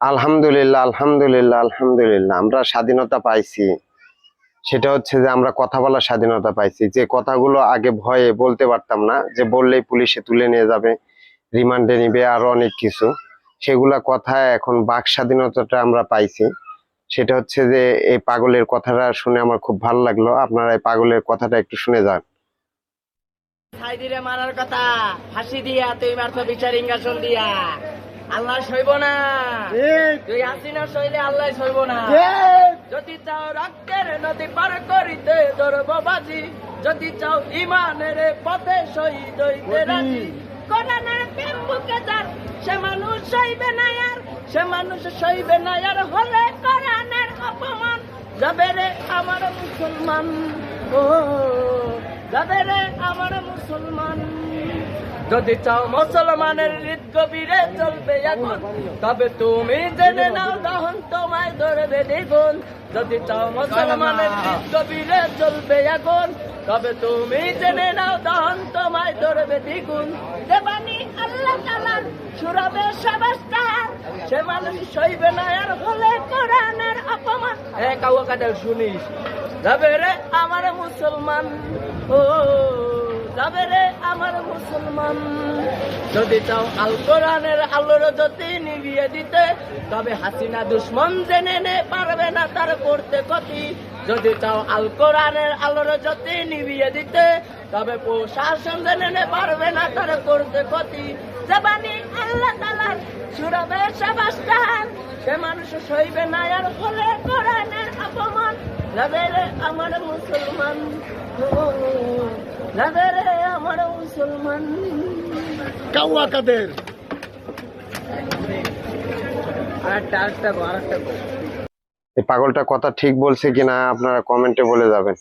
আলহামদুলিল্লাহ আলহামদুলিল্লাহ আলহামদুলিল্লাহ, আমরা স্বাধীনতা পাইছি। সেটা হচ্ছে যে আমরা কথা বলার স্বাধীনতা পাইছি। যে কথাগুলো আগে ভয়ে বলতে পারতাম না, যে বললেই পুলিশে তুলে নিয়ে যাবে, রিমান্ডে নিবে আরও অনেক কিছু। সেগুলা কথা এখন বাক স্বাধীনতাটা আমরা পাইছি। সেটা হচ্ছে যে এই পাগলের কথাটা শুনে আমার খুব ভালো লাগল। আপনারা এই পাগলের কথাটা একটু শুনে যান। মারার কথা, ফাঁসি দিয়া, তুই মারতো বিচার ইঙ্গাসন দিয়া। আল্লাহ সইব না। তুই হাসিনা সইলে আল্লাহ সইব না। যদি চাও রক্তের নদী পার করিতে ধরব বাজি যদি চাও ইমানের পথে শহীদ হইতে রাজি কোরআনের প্রেম বুকে যার সে মানুষ সইবে না আর সে মানুষ সইবে না আর হলে কোরআনের অপমান। যাবে রে আমার মুসলমান ও যাবে রে আমার মুসলমান। যদি চাও মুসলমানের হৃদ গভীরে চলবে এখন তবে তুমি জেনে নাও দহন তোমায় ধরবে দ্বিগুণ। যদি চাও মুসলমানের হৃদ গভীরে চলবে এখন তবে তুমি জেনে নাও দহন তোমায় ধরবে দ্বিগুণ। দেবানি আল্লাহ তালার সুরাবে সবাস্তার সে মানুষ সইবে না আর হলে কোরআনের অপমান। এ কাউ কাদের শুনিস? যাবে রে আমার মুসলমান। ও মুসলমান। যদি চাও আল কোরআনের আলোর জ্যোতি নিভিয়ে দিতে, তবে হাসিনা দুশ্মন জেনে নে, পারবে না তার করতে ক্ষতি। যদি চাও আল কোরআনের আলোর জ্যোতি নিভিয়ে দিতে, তবে প্রশাসন জেনে নে, পারবে না তার করতে ক্ষতি। জবানি আল্লাহ তালার সুরবে সবাস্তান। সে মানুষ সইবে না আর হলে কোরআনের অপমান। রে আমার মুসলমান। আমার মুসলমান। কাউয়া কাদের। এই পাগলটা কথা ঠিক বলছে কিনা আপনারা কমেন্টে বলে যাবেন।